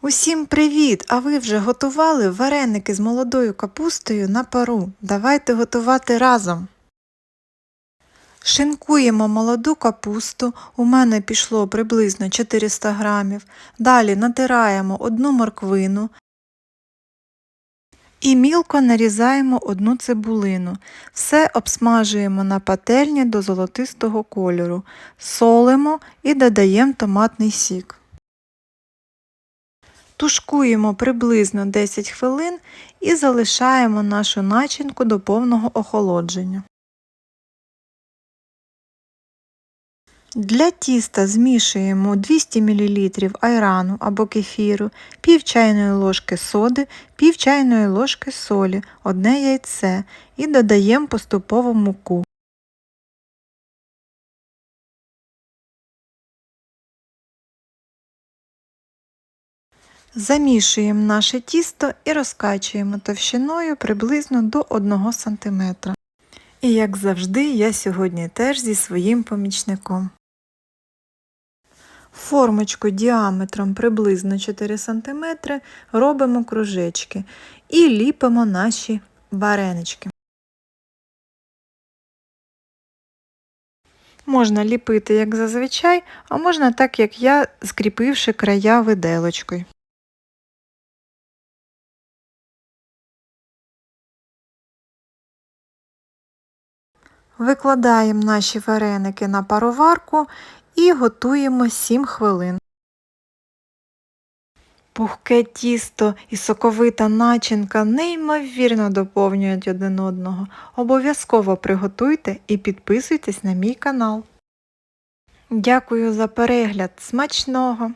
Усім привіт! А ви вже готували вареники з молодою капустою на пару? Давайте готувати разом. Шинкуємо молоду капусту, у мене пішло приблизно 400 грамів. Далі натираємо одну морквину і мілко нарізаємо одну цибулину. Все обсмажуємо на пательні до золотистого кольору, солимо і додаємо томатний сік. Тушкуємо приблизно 10 хвилин і залишаємо нашу начинку до повного охолодження. Для тіста змішуємо 200 мл айрану або кефіру, пів чайної ложки соди, пів чайної ложки солі, одне яйце і додаємо поступово муку. Замішуємо наше тісто і розкачуємо товщиною приблизно до 1 см. І як завжди, я сьогодні теж зі своїм помічником. Формочку діаметром приблизно 4 см робимо кружечки і ліпимо наші варенички. Можна ліпити, як зазвичай, а можна так, як я, скріпивши края виделочкою. Викладаємо наші вареники на пароварку і готуємо 7 хвилин. Пухке тісто і соковита начинка неймовірно доповнюють один одного. Обов'язково приготуйте і підписуйтесь на мій канал. Дякую за перегляд. Смачного!